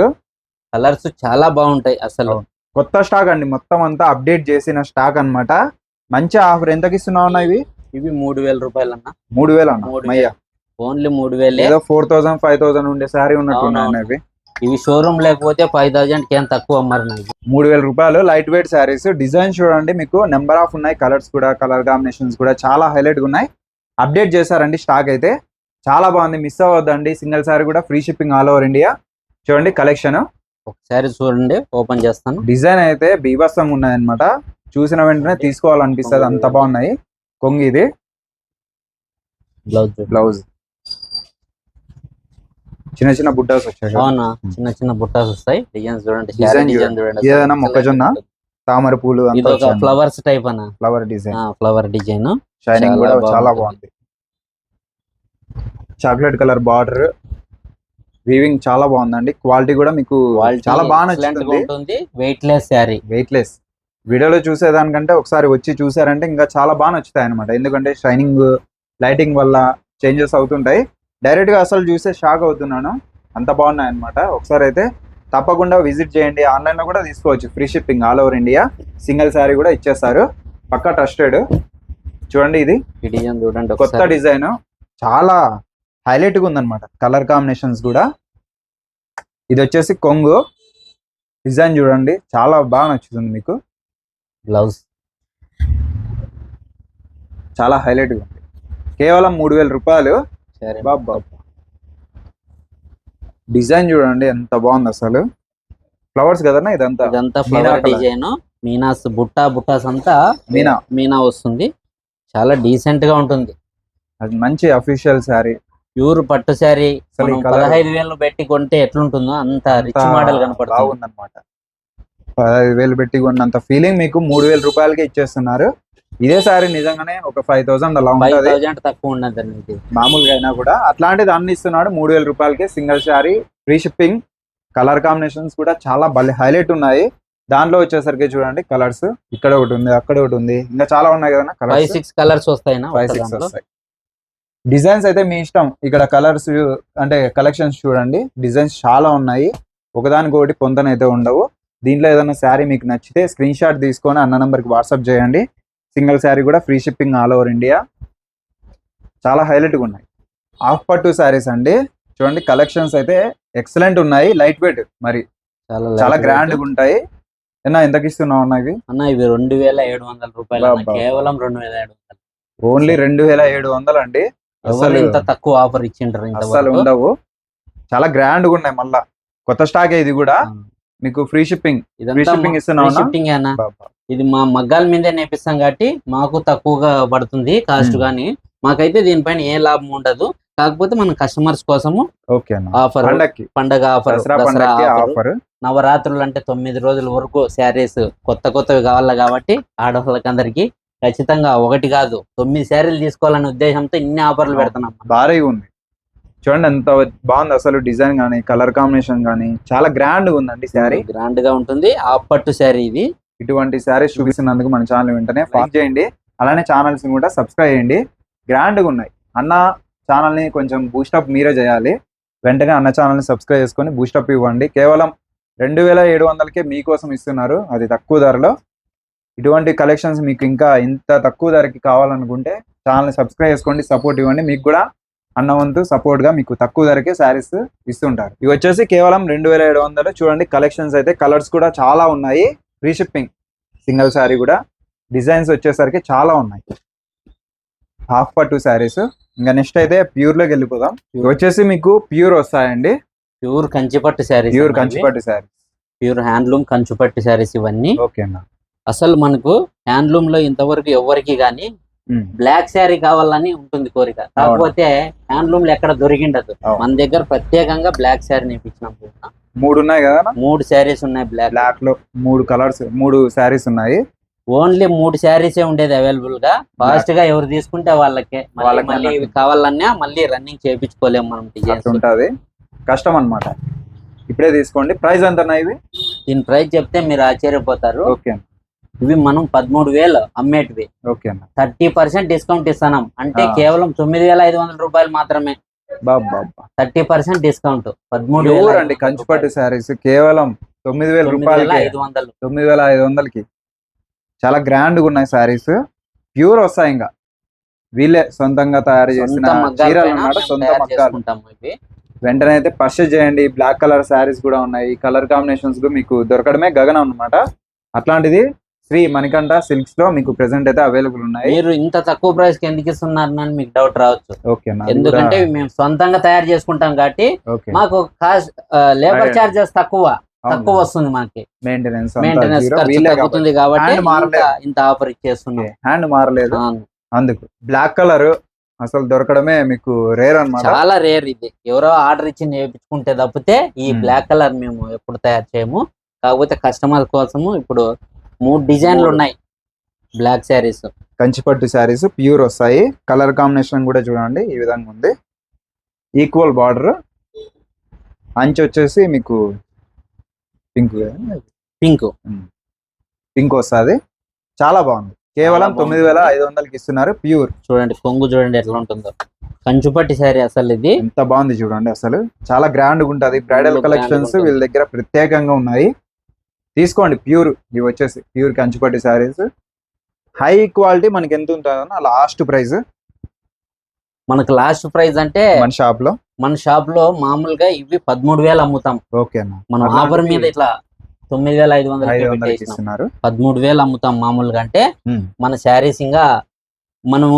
కలర్స్ చాలా బాగుంటాయి అసలు. కొత్త స్టాక్ అండి. మొత్తం అంతా అప్డేట్ చేసిన స్టాక్ అన్నమాట. మంచి ఆఫర్. ఎంతకి ఇస్తున్నావు అన్న ఇవి? ఇవి మూడు వేల రూపాయలు అన్న. మూడు వేలు. అన్న ఓన్లీ మూడు వేలే. ఏదో ఫోర్ థౌసండ్ ఫైవ్ థౌసండ్ ఉండే శారీ ఉన్నట్టు ఇవి. ఇవి షోరూమ్ లేకపోతే ఫైవ్ థౌజండ్కి ఏం తక్కువ అమ్మారు నాకు. మూడు వేల రూపాయలు లైట్ వెయిట్ శారీస్ డిజైన్ చూడండి మీకు. నెంబర్ ఆఫ్ ఉన్నాయి. కలర్స్ కూడా కలర్ కాంబినేషన్స్ కూడా చాలా హైలైట్ ఉన్నాయి. అప్డేట్ చేశారండి స్టాక్ అయితే. చాలా బాగుంది మిస్ అవ్వద్దండి. సింగిల్ శారీ కూడా free shipping all over India. చూడండి కలెక్షన్. ఒకసారి చూడండి ఓపెన్ చేస్తాను. డిజైన్ అయితే బీభత్సంగా ఉన్నాయి అనమాట చూసిన వెంటనే తీసుకోవాలనిపిస్తుంది అంత బాగున్నాయి. కొంగి ఇది. బ్లౌజ్ బ్లౌజ్ చిన్న చిన్న బుడ్డాస్ వచ్చాయి. అవునా? చిన్న చిన్న బుట్టాస్ వస్తాయి. డిజైన్స్ చూడండి. Design డిజైన్ చూడండి. ఏదైనా మొక్కజొన్న? తామర పూలు ఫ్లవర్స్ టైప్ అన్న. Flower design flower design shining కూడా చాలా. బాగుంది. చాక్లెట్ కలర్ బార్డర్ వీవింగ్ చాలా బాగుందండి. క్వాలిటీ కూడా మీకు చాలా బాగా నచ్చుతుంది. Weight less sari weight less వీడియోలో చూసేదానికంటే ఒకసారి వచ్చి చూసారంటే ఇంకా చాలా బాగా నచ్చుతాయి అనమాట ఎందుకంటే షైనింగ్ లైటింగ్ వల్ల చేంజెస్ అవుతుంటాయి. డైరెక్ట్గా అసలు చూస్తే షాక్ అవుతున్నాను. అంత బాగున్నాయి అనమాట ఒకసారి అయితే తప్పకుండా విజిట్ చేయండి. ఆన్లైన్లో కూడా తీసుకోవచ్చు. Free shipping all over India. Single sari కూడా ఇచ్చేస్తారు. పక్కా ట్రస్టెడ్. చూడండి ఇది. డిజైన్ చూడండి కొత్త. డిజైన్. చాలా హైలైట్గా ఉందన్నమాట. కలర్ కాంబినేషన్స్ కూడా. ఇది వచ్చేసి కొంగు. డిజైన్ చూడండి. చాలా బాగా నచ్చుతుంది మీకు. బ్లౌజ్. చాలా హైలైట్గా ఉంది. కేవలం మూడు వేల రూపాయలు. సరే. బాబా. డిజైన్ చూడండి ఎంత బాగుంది అసలు. ఫ్లవర్స్ కదన్నా ఇదంతా? ఇదంతా ఫ్లవర్. డిజైన్. మీనాస్ బుట్ట బుట్టాస్ అంతా మీనా. మీనా వస్తుంది. చాలా డీసెంట్గా ఉంటుంది. అది మంచి అఫీషియల్ శారీ ప్యూర్ పట్టు శారీ పదహైదు వేలు పెట్టి కొంటే ఎట్లుంటుందో అంత రిచ్ మోడల్ కనపడుతుంది. బాగుందన్నమాట. పదహైదు వేలు పెట్టి కొన్నంత ఫీలింగ్ మీకు మూడు వేల రూపాయలకి ఇచ్చేస్తున్నారు. ఇదే శారీ నిజంగానే ఒక ఫైవ్ థౌసండ్ అలా ఫైవ్ ఉంటుంది. తక్కువ ఇది. మామూలుగా అయినా కూడా. అట్లాంటిది అన్ని ఇస్తున్నాడు మూడు వేల రూపాయలకి single sari free shipping colour combinations కూడా చాలా భలే హైలైట్ ఉన్నాయి. దాంట్లో వచ్చేసరికి చూడండి కలర్స్ ఇక్కడ ఒకటి ఉంది అక్కడ ఒకటి ఉంది. ఇంకా చాలా ఉన్నాయి కదా ఫైవ్ కలర్స్ సిక్స్ కలర్స్ వస్తాయినా ఫైవ్ సిక్స్? వస్తాయి డిజైన్స్ అయితే మీ ఇష్టం. ఇక్కడ కలర్స్ అంటే కలెక్షన్స్ చూడండి. డిజైన్స్ చాలా ఉన్నాయి. ఒకదానికి ఒకటి పొంతనైతే ఉండవు. దీంట్లో ఏదైనా శారీ మీకు నచ్చితే స్క్రీన్ షాట్ తీసుకొని అన్న నంబర్కి వాట్సాప్ చేయండి. సింగిల్ శారీ కూడా free shipping all over India. చాలా హైలైట్గా ఉన్నాయి. హాఫ్ పట్టు శారీస్ అండి. చూడండి కలెక్షన్స్ అయితే ఎక్సలెంట్ ఉన్నాయి. లైట్ వెయిట్ మరి. చాలా చాలా light గ్రాండ్ weight. గా ఉంటాయి. ఏనా ఎంతకి ఇస్తున్నావు అన్న ఇవి? అన్న ఇవి రెండు వేల ఏడు వందల రూపాయలు అన్న. కేవలం రెండు వేల ఏడు వందలు. ఓన్లీ రెండు వేల ఏడు వందలు అండి. అసలు ఇంత తక్కువ ఆఫర్ ఇచ్చిండ్రు అస్సలు ఇంతవరకు ఉండవు. చాలా గ్రాండ్గా ఉన్నాయి మళ్ళా. కొత్త స్టాక్ ఇది కూడా. మీకు ఫ్రీ షిప్పింగ్. ఫ్రీ షిప్పింగ్ ఇస్తున్నావు షిప్పింగ్ అన్న. ఇది మా మగ్గాల మీదే నేపిస్తాం కాబట్టి మాకు తక్కువగా పడుతుంది కాస్ట్. కానీ. మాకైతే దీనిపైన ఏ లాభం ఉండదు. కాకపోతే మన కస్టమర్స్ కోసము ఆఫర్ పండగ ఆఫర్ దసరా ఆఫర్. నవరాత్రులు అంటే తొమ్మిది రోజుల వరకు శారీస్ కొత్త కొత్తవి కావాలి కాబట్టి ఆడవాళ్ళకి అందరికి ఖచ్చితంగా ఒకటి కాదు తొమ్మిది శారీలు తీసుకోవాలనే ఉద్దేశంతో ఇన్ని ఆఫర్లు పెడుతున్నాం భారీగా ఉంది. చూడండి ఎంత బాగుంది అసలు డిజైన్ గానీ కలర్ కాంబినేషన్ గానీ చాలా గ్రాండ్ ఉందండి శారీ. గ్రాండ్గా ఉంటుంది. ఆ పట్టు శారీ ఇది. ఇటువంటి శారీస్ చూపిస్తున్నందుకు మన ఛానల్ వెంటనే ఫాలో చేయండి. అలానే ఛానల్స్ కూడా సబ్స్క్రైబ్ చేయండి. గ్రాండ్గా ఉన్నాయి. అన్న ఛానల్ని కొంచెం బూస్టప్ మీరే చేయాలి. వెంటనే అన్న ఛానల్ని సబ్స్క్రైబ్ చేసుకొని బూస్టప్ ఇవ్వండి. కేవలం రెండు వేల ఏడు వందలకే మీకోసం ఇస్తున్నారు. అది తక్కువ ధరలో. ఇటువంటి కలెక్షన్స్ మీకు ఇంకా ఇంత తక్కువ ధరకి కావాలనుకుంటే ఛానల్ సబ్స్క్రైబ్ చేసుకోండి సపోర్ట్ ఇవ్వండి. మీకు కూడా అన్న వంతు సపోర్ట్గా మీకు తక్కువ ధరకే శారీస్ ఇస్తుంటారు. ఇవి వచ్చేసి కేవలం రెండు వేల ఏడు వందలు. చూడండి కలెక్షన్స్ అయితే కలర్స్ కూడా చాలా ఉన్నాయి. ఫ్రీ షిప్పింగ్ సింగిల్ శారీ కూడా డిజైన్స్ వచ్చేసరికి చాలా ఉన్నాయి. హాఫ్ పట్టు శారీస్ ఇంకా నెక్స్ట్ అయితే ప్యూర్లోకి వెళ్ళిపోదాం. వచ్చేసి మీకు ప్యూర్ వస్తాయండి. ప్యూర్ కంచిపట్టు శారీస్ ప్యూర్ కంచిపట్టు శారీ ప్యూర్ హ్యాండ్లూమ్ కంచిపట్టు శారీస్ ఇవన్నీ. ఓకే అన్న. అసలు మనకు హ్యాండ్లూమ్లో ఇంతవరకు ఎవరికి గానీ ఉమ్, బ్లాక్ శారీ కావాలని ఉంటుంది కోరిక. కాకపోతే హ్యాండ్లూమ్లో ఎక్కడ దొరికిండదు. మన దగ్గర ప్రత్యేకంగా బ్లాక్ శారీ నేర్పించినాం పూర్ణ. మూడు ఉన్నాయి కదా? మూడు శారీస్ ఉన్నాయి బ్లాక్ బ్లాక్లో మూడు కలర్స్ మూడు శారీస్ ఉన్నాయి. ఓన్లీ మూడు శారీసే ఉండేది అవైలబుల్గా. ఫాస్ట్గా ఎవరు తీసుకుంటే వాళ్ళకే. మళ్ళీ ఇవి. కావాలన్నా మళ్ళీ రన్నింగ్ చేయించుకోలేము మనం డిజైన్స్ ఉంటది. కష్టం అన్నమాట. ఇప్పుడే తీసుకోండి. ప్రైస్ ఎంత ఇవి? దీని ప్రైస్ చెప్తే మీరు ఆశ్చర్యపోతారు. ఓకే ఇవి మనం పదమూడు వేలు అమ్మేటివి. ఓకే అన్న. థర్టీ పర్సెంట్ డిస్కౌంట్ ఇస్తున్నాం. అంటే. కేవలం తొమ్మిది వేల ఐదు వందల రూపాయలు మాత్రమే. Thirty percent discount. పదమూడు అండి కంచిపట్టు రూపాయలు. శారీస్. కేవలం తొమ్మిది వేల వందలు. తొమ్మిది వేల ఐదు వందలకి. చాలా గ్రాండ్గా ఉన్నాయి శారీస్. ప్యూర్ వస్తాయి ఇంకా. వీళ్ళే సొంతంగా తయారు చేసిన చీరలు అన్నమాట సొంత మగ్గాలు. వెంటనే అయితే పర్చేజ్ చేయండి. బ్లాక్ కలర్ శారీస్ కూడా ఉన్నాయి. కలర్ కాంబినేషన్స్ మీకు దొరకడమే గగనం అన్నమాట. అట్లాంటిది శ్రీ మణికంఠ సిల్క్స్లో మీకు ప్రెసెంట్ అయితే అవైలబుల్ ఉన్నాయి. మీరు ఇంత తక్కువ ప్రైస్కి ఎందుకు ఇస్తున్నారు అని మీకు డౌట్ రావచ్చు. ఎందుకంటే మేము సొంతంగా తయారు చేసుకుంటాం కాబట్టి మాకు కాస్ట్ లేబర్. చార్జెస్ తక్కువ. తక్కువ వస్తుంది మనకి మెయింటెనెన్స్ మెయింటెనెన్స్ ఖర్చు తగ్గుతుంది కాబట్టి. ఇంత- ఆఫర్ ఇచ్చేస్తున్నాం. హ్యాండ్ మారలేదు. అందుకు బ్లాక్ కలర్ అసలు దొరకడమే మీకు రేర్ అన్నమాట. చాలా రేర్ ఇది. ఎవరో ఆర్డర్ ఇచ్చి నేర్పించుకుంటే తప్పితే ఈ Hmm. బ్లాక్ కలర్ మేము ఎప్పుడు తయారు చేయము. కాకపోతే కస్టమర్ కోసము ఇప్పుడు మూడు డిజైన్లు. ఉన్నాయి. బ్లాక్ శారీస్ కంచిపట్టు శారీస్ ప్యూర్ వస్తాయి. కలర్ కాంబినేషన్ కూడా చూడండి ఈ విధంగా ఉంది. ఈక్వల్ బార్డర్ అంచు వచ్చేసి మీకు పింక్ పింక్ పింక్ వస్తుంది. చాలా బాగుంది. కేవలం. తొమ్మిది వేల ఐదు వందలకి ఇస్తున్నారు ప్యూర్ చూడండి కొంగు చూడండి ఎట్లా ఉంటుందో. కంచుపట్టి శారీ అసలు ఇది. ఎంత బాగుంది చూడండి అసలు. చాలా గ్రాండ్గా ఉంటది. Bridal collections. వీళ్ళ దగ్గర ప్రత్యేకంగా ఉన్నాయి. తీసుకోండి ప్యూర్. ఇవి వచ్చేసి ప్యూర్ కంచిపట్టి శారీస్. హై క్వాలిటీ మనకి ఎంత ఉంటుందో లాస్ట్ ప్రైస్. మనకు లాస్ట్ ప్రైస్ అంటే మన షాప్లో మన షాప్లో మామూలుగా ఇవి పదమూడు వేలు అమ్ముతాం. ఓకే అన్న. మనం ఆఫర్ మీద ఇట్లా తొమ్మిది వేల ఐదు వందలు పదమూడు వేలు అమ్ముతాం మామూలుగా అంటే. మన శారీస్ ఇంకా మనము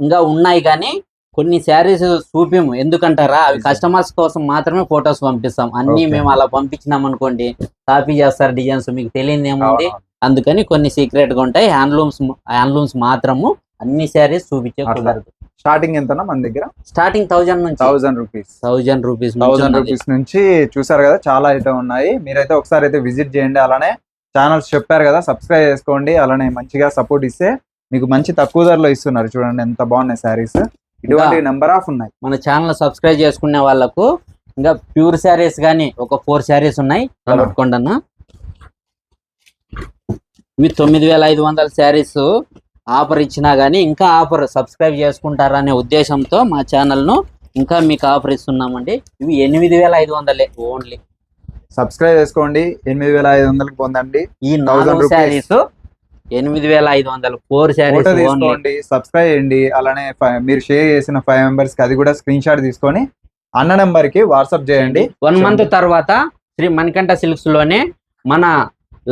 ఇంకా ఉన్నాయి కానీ కొన్ని శారీస్ చూపిము. ఎందుకంటారా? అవి. కస్టమర్స్ కోసం మాత్రమే ఫొటోస్ పంపిస్తాం. అన్ని. మేము అలా పంపించినాం అనుకోండి కాపీ చేస్తారు డిజైన్స్ మీకు తెలియదు ఏముంది. అందుకని కొన్ని సీక్రెట్గా ఉంటాయి. హ్యాండ్లూమ్స్ హ్యాండ్లూమ్స్ మాత్రము అన్ని శారీస్ చూపించే. కుదరదు. స్టార్టింగ్ ఎంతనా మన దగ్గర? స్టార్టింగ్ థౌజండ్ నుంచి. Thousand rupees thousand rupees thousand rupees నుంచి చూసారు కదా చాలా అయితే ఉన్నాయి. మీరైతే ఒకసారి అయితే విజిట్ చేయండి. అలానే ఛానల్స్ చెప్పారు కదా సబ్స్క్రైబ్ చేసుకోండి. అలానే మంచిగా సపోర్ట్ ఇస్తే మీకు మంచి తక్కువ ధరలో ఇస్తున్నారు. చూడండి ఎంత బాగున్నాయి శారీస్. ఇటువంటి నెంబర్ ఆఫ్ ఉన్నాయి. మన ఛానల్ సబ్స్క్రైబ్ చేసుకునే వాళ్ళకు ఇంకా ప్యూర్ శారీస్ కానీ ఒక ఫోర్ శారీస్ ఉన్నాయి? పట్టుకోండి అన్న ఇవి తొమ్మిది వేల ఐదు వందల శారీస్ ఆఫర్ ఇచ్చినా గానీ ఇంకా ఆఫర్ సబ్స్క్రైబ్ చేసుకుంటారనే ఉద్దేశంతో మా ఛానల్ను ఇంకా మీకు ఆఫర్ ఇస్తున్నామండి. ఇవి ఎనిమిది వేల ఐదు వందలే ఓన్లీ. సబ్స్క్రైబ్ చేసుకోండి. ఎనిమిది వేల ఐదు వందలకి పొందండి. ఈ 1000 నాలుగు. శారీస్ ఎనిమిది వేల ఐదు వందలు ఫోర్ శారీస్ తీసుకోండి సబ్స్క్రైబ్ చేయండి అలానే మీరు షేర్ చేసిన ఫైవ్ మెంబర్స్కి అది కూడా స్క్రీన్ షాట్ తీసుకొని అన్న నెంబర్కి వాట్సాప్ చేయండి. వన్ మంత్ తర్వాత శ్రీ మణికంఠ సిల్క్స్లోనే మన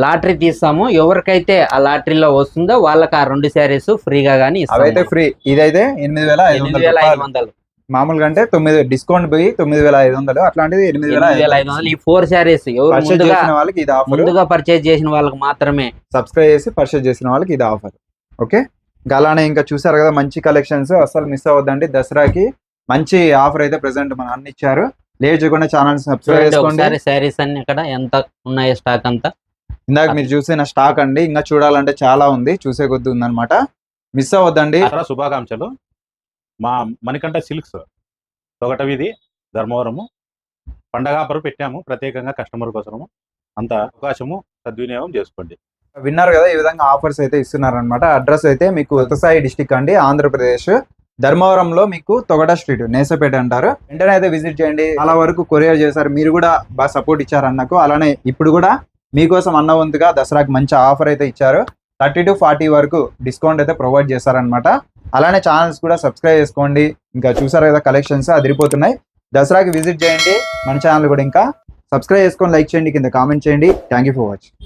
లాటరీ తీస్తాము. ఎవరికైతే ఆ లాటరీలో వస్తుందో వాళ్ళకి ఆ రెండు శారీస్ ఫ్రీగా గానీ అవైతే ఫ్రీ. ఇదైతే ఎనిమిది వేల ఐదు వందలు. మామూలుగా అంటే తొమ్మిది డిస్కౌంట్ పోయి తొమ్మిది వేల ఐదు వందలు అట్లాంటిది ఎనిమిది వేల ఐదు వందలు ఈ ఫోర్ శారీస్ ఎవరు పర్చేజ్ ముందుగా చేసిన వాళ్ళకి ఇది ఆఫర్ ముందుగా పర్చేజ్ చేసిన వాళ్ళకి మాత్రమే. సబ్స్క్రైబ్ చేసి పర్చేజ్ చేసిన వాళ్ళకి ఇది ఆఫర్ ఓకే అలానే ఇంకా చూసారు కదా మంచి కలెక్షన్స్ అసలు మిస్ అవ్వద్దండి. దసరాకి మంచి ఆఫర్ అయితే ప్రెసెంట్ మన అన్ని ఇచ్చారు. లేట్ చేయకుండా ఛానల్ సబ్స్క్రైబ్ చేసుకోండి. శారీస్ అన్ని ఇక్కడ ఎంత ఉన్నాయో స్టాక్ అంతా. ఇందాక మీరు చూసిన స్టాక్ అండి. ఇంకా చూడాలంటే చాలా ఉంది. చూసే కొద్ది ఉందన్నమాట. మిస్ అవ్వద్దండి. దసరా శుభాకాంక్షలు. మా మణికంఠ సిల్క్స్ తొగట వీధి ధర్మవరము. పండగ ఆఫర్ పెట్టాము ప్రత్యేకంగా కస్టమర్ కోసము. అంత అవకాశము సద్వినియోగం చేసుకోండి. విన్నారు కదా ఈ విధంగా ఆఫర్స్ అయితే ఇస్తున్నారనమాట అడ్రస్ అయితే మీకు ఉత్తసాయి డిస్టిక్ అండి ఆంధ్రప్రదేశ్. ధర్మవరంలో మీకు తొగట స్ట్రీట్ నేసపేట అంటారు. వెంటనే అయితే విజిట్ చేయండి. చాలా వరకు కొరియర్ చేశారు మీరు కూడా బాగా సపోర్ట్ ఇచ్చారు అన్నకు. అలానే ఇప్పుడు కూడా మీకోసం అన్న వంతుగా దసరాకి మంచి ఆఫర్ అయితే ఇచ్చారు. థర్టీ టు ఫార్టీ వరకు డిస్కౌంట్ అయితే ప్రొవైడ్ చేశారనమాట అలానే ఛానల్స్ కూడా సబ్స్క్రైబ్ చేసుకోండి. ఇంకా చూసారు కదా కలెక్షన్స్ అదిరిపోతున్నాయి. దసరాకి విజిట్ చేయండి. మన ఛానల్ కూడా ఇంకా సబ్స్క్రైబ్ చేసుకొని లైక్ చేయండి. కింద కామెంట్ చేయండి. Thank you for watching